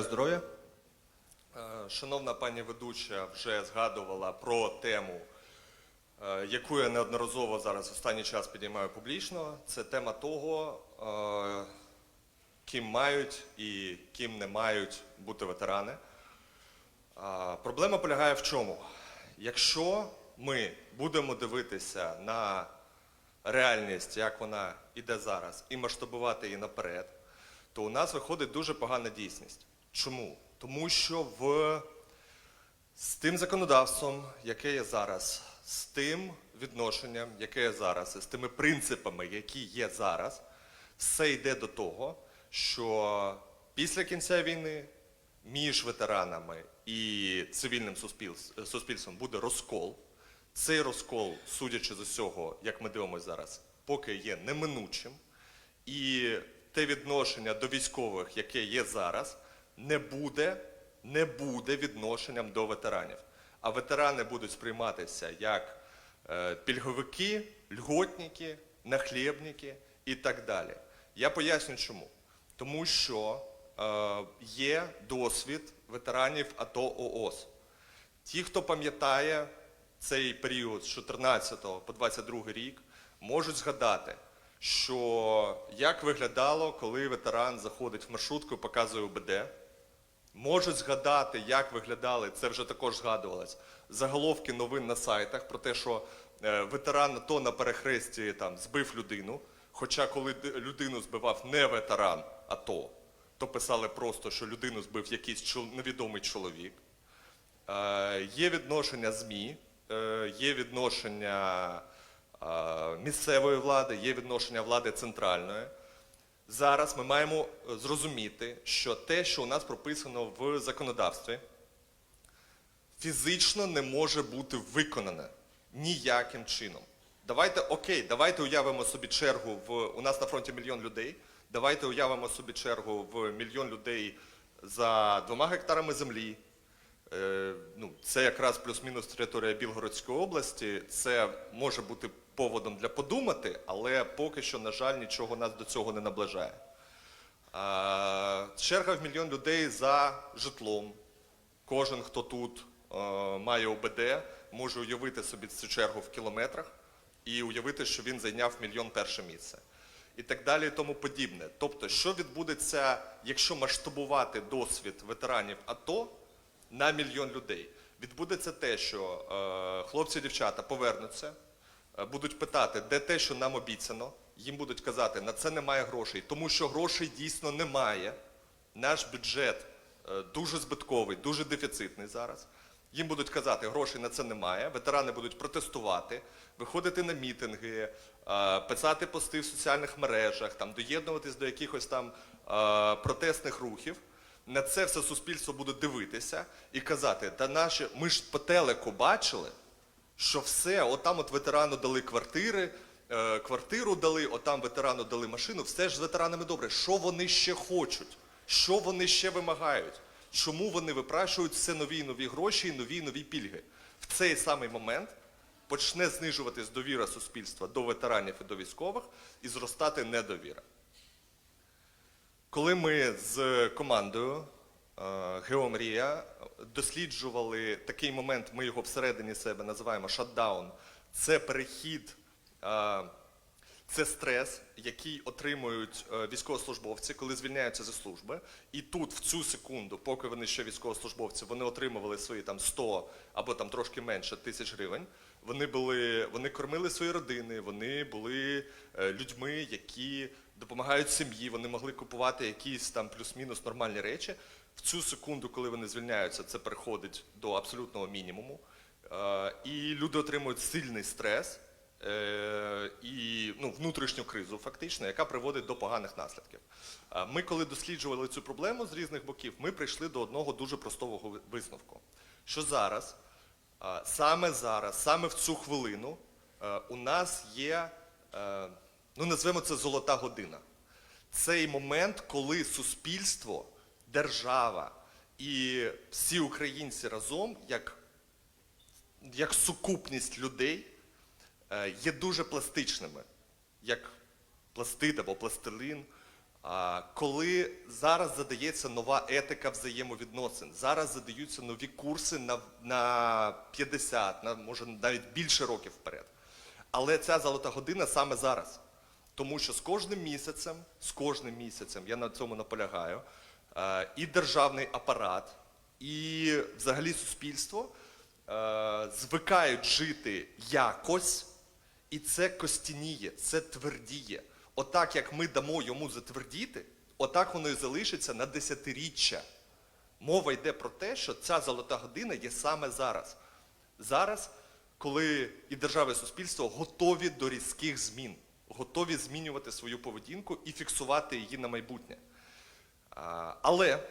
Здоров'я. Е, Шановна пані ведуча вже згадувала про тему, е, яку я неодноразово зараз останній час підіймаю публічно. Це тема того, е, ким мають і ким не мають бути ветерани. Проблема полягає в чому? Якщо ми будемо дивитися на реальність, як вона іде зараз, і масштабувати її наперед, то у нас виходить дуже погана дійсність. Чому? Тому що в... з тим законодавством, яке є зараз, з тим відношенням, яке є зараз, з тими принципами, які є зараз, все йде до того, що після кінця війни між ветеранами і цивільним суспільс- суспільством буде розкол. Цей розкол, судячи з усього, як ми дивимося зараз, поки є неминучим. І те відношення до військових, яке є зараз, не буде, не буде відношенням до ветеранів. А ветерани будуть сприйматися як е, пільговики, льготники, нахлєбники і так далі. Я поясню чому. Тому що е, є досвід ветеранів АТО ООС. Ті, хто пам'ятає цей період з 14 по 22 рік, можуть згадати, що як виглядало, коли ветеран заходить в маршрутку і показує УБД. Можуть згадати, як виглядали, це вже також згадувалось, заголовки новин на сайтах про те, що е, ветеран АТО на перехресті там, збив людину. Хоча коли людину збивав не ветеран АТО, то писали просто, що людину збив якийсь невідомий чоловік. Е, Є відношення ЗМІ, е, є відношення е, місцевої влади, є відношення влади центральної. Зараз ми маємо е, зрозуміти, що те, що у нас прописано в законодавстві, фізично не може бути виконане ніяким чином. Давайте окей, давайте уявимо собі чергу в у нас на фронті мільйон людей. Давайте уявимо собі чергу в мільйон людей за двома гектарами землі. Е, ну, це якраз плюс-мінус територія Білгородської області. Це може бути поводом для подумати, але поки що, на жаль, нічого нас до цього не наближає. Черга в мільйон людей за житлом. Кожен, хто тут е, має ОБД, може уявити собі цю чергу в кілометрах і уявити, що він зайняв мільйон перше місце. І так далі, і тому подібне. Тобто, що відбудеться, якщо масштабувати досвід ветеранів АТО на мільйон людей? Відбудеться те, що е, хлопці і дівчата повернуться, будуть питати, де те, що нам обіцяно. Їм будуть казати, на це немає грошей, тому що грошей дійсно немає. Наш бюджет е, дуже збитковий, дуже дефіцитний зараз. Їм будуть казати, грошей на це немає. Ветерани будуть протестувати, виходити на мітинги, е, писати пости в соціальних мережах, там доєднуватись до якихось там е, протестних рухів. На це все суспільство буде дивитися і казати, та наші ми ж по телеку бачили, що все, отам от ветерану дали квартири, е, квартиру дали, отам ветерану дали машину, все ж з ветеранами добре. Що вони ще хочуть? Що вони ще вимагають? Чому вони випрашують все нові і нові гроші і нові і нові пільги? В цей самий момент почне знижуватись довіра суспільства до ветеранів і до військових і зростати недовіра. Коли ми з командою Геомрія досліджували такий момент, ми його всередині себе називаємо шатдаун, це перехід, е, це стрес, який отримують е, військовослужбовці, коли звільняються зі служби. І тут, в цю секунду, поки вони ще військовослужбовці, вони отримували свої там 100 або там трошки менше тисяч гривень. Вони були, вони кормили свої родини, вони були е, людьми, які допомагають сім'ї, вони могли купувати якісь там плюс-мінус нормальні речі. В цю секунду, коли вони звільняються, це переходить до абсолютного мінімуму. Е, І люди отримують сильний стрес е, і ну, внутрішню кризу, фактично, яка приводить до поганих наслідків. Е, Ми, коли досліджували цю проблему з різних боків, ми прийшли до одного дуже простого висновку: що зараз, саме зараз, саме в цю хвилину, у нас є, ну назвемо це золота година. Цей момент, коли суспільство, держава і всі українці разом, як, як сукупність людей, е, є дуже пластичними, як пластид або пластилин. Коли зараз задається нова етика взаємовідносин, зараз задаються нові курси на, на 50, на може навіть більше років вперед. Але ця золота година саме зараз. Тому що з кожним місяцем, з кожним місяцем, я на цьому наполягаю, е, і державний апарат, і взагалі суспільство е, звикають жити якось, і це костяніє, це твердіє. Отак, як ми дамо йому затвердіти, отак воно і залишиться на десятиріччя. Мова йде про те, що ця золота година є саме зараз. Зараз, коли і держава, і суспільство готові до різких змін, готові змінювати свою поведінку і фіксувати її на майбутнє. Але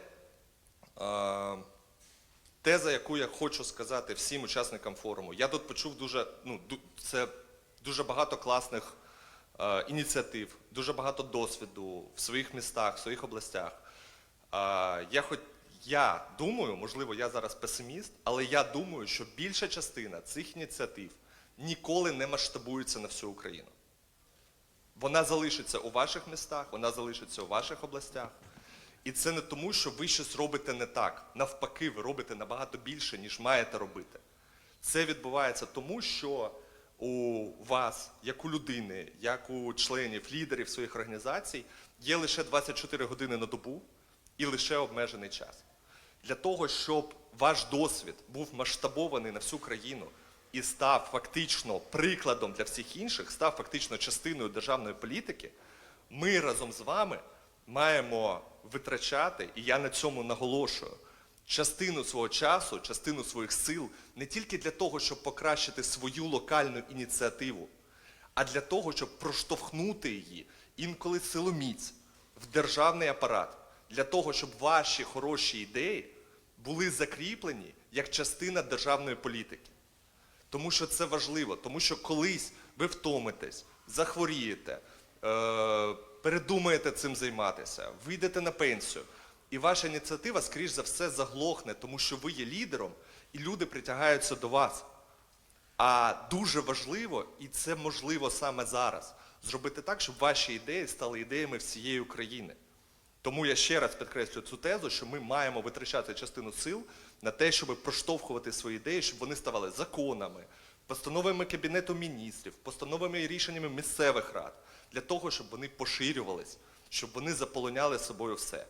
теза, яку я хочу сказати всім учасникам форуму, я тут почув дуже, ну, це дуже багато класних ініціатив, дуже багато досвіду в своїх містах, в своїх областях. Я, хоч, я думаю, можливо, я зараз песиміст, але я думаю, що більша частина цих ініціатив ніколи не масштабується на всю Україну. Вона залишиться у ваших містах, вона залишиться у ваших областях. І це не тому, що ви щось робите не так. Навпаки, ви робите набагато більше, ніж маєте робити. Це відбувається тому, що у вас, як у людини, як у членів, лідерів своїх організацій, є лише 24 години на добу і лише обмежений час. Для того, щоб ваш досвід був масштабований на всю країну і став фактично прикладом для всіх інших, став фактично частиною державної політики, ми разом з вами маємо витрачати, і я на цьому наголошую, частину свого часу, частину своїх сил не тільки для того, щоб покращити свою локальну ініціативу, а для того, щоб проштовхнути її інколи силоміць в державний апарат, для того, щоб ваші хороші ідеї були закріплені як частина державної політики. Тому що це важливо, тому що колись ви втомитесь, захворієте, е, передумаєте цим займатися, вийдете на пенсію, і ваша ініціатива, скоріш за все, заглохне, тому що ви є лідером, і люди притягаються до вас. А дуже важливо, і це можливо саме зараз, зробити так, щоб ваші ідеї стали ідеями всієї України. Тому я ще раз підкреслю цю тезу, що ми маємо витрачати частину сил на те, щоб проштовхувати свої ідеї, щоб вони ставали законами, постановами Кабінету міністрів, постановами і рішеннями місцевих рад, для того, щоб вони поширювались, щоб вони заполоняли собою все.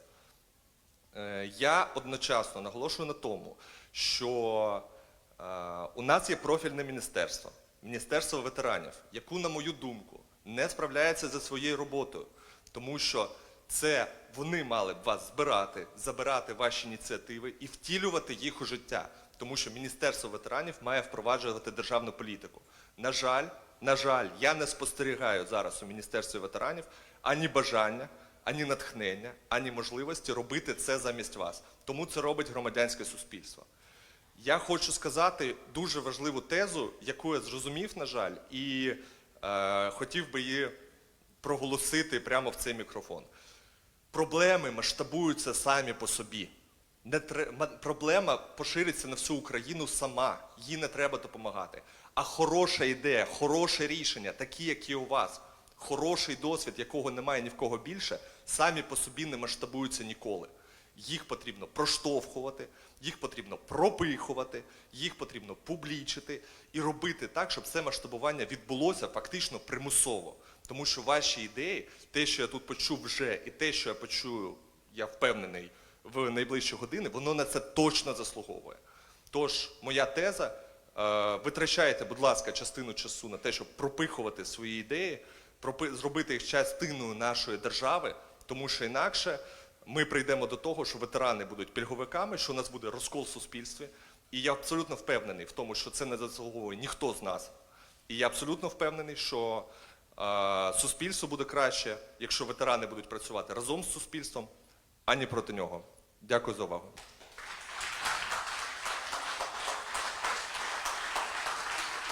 Е, Я одночасно наголошую на тому, що е, у нас є профільне міністерство, Міністерство ветеранів, яку, на мою думку, не справляється за своєю роботою, тому що це вони мали б вас збирати, забирати ваші ініціативи і втілювати їх у життя, тому що Міністерство ветеранів має впроваджувати державну політику. На жаль, на жаль, я не спостерігаю зараз у Міністерстві ветеранів ані бажання, ані натхнення, ані можливості робити це замість вас. Тому це робить громадянське суспільство. Я хочу сказати дуже важливу тезу, яку я зрозумів, на жаль, і е, хотів би її проголосити прямо в цей мікрофон. Проблеми масштабуються самі по собі. Не тре- Проблема пошириться на всю Україну сама, їй не треба допомагати. А хороша ідея, хороше рішення, такі, як і у вас, хороший досвід, якого немає ні в кого більше, самі по собі не масштабуються ніколи. Їх потрібно проштовхувати, їх потрібно пропихувати, їх потрібно публічити і робити так, щоб це масштабування відбулося фактично примусово. Тому що ваші ідеї, те, що я тут почув вже, і те, що я почую, я впевнений, в найближчі години, воно на це точно заслуговує. Тож, моя теза, е, витрачайте, будь ласка, частину часу на те, щоб пропихувати свої ідеї, зробити їх частиною нашої держави, тому що інакше ми прийдемо до того, що ветерани будуть пільговиками, що у нас буде розкол в суспільстві. І я абсолютно впевнений в тому, що це не заслуговує ніхто з нас. І я абсолютно впевнений, що суспільство буде краще, якщо ветерани будуть працювати разом з суспільством, ані проти нього. Дякую за увагу.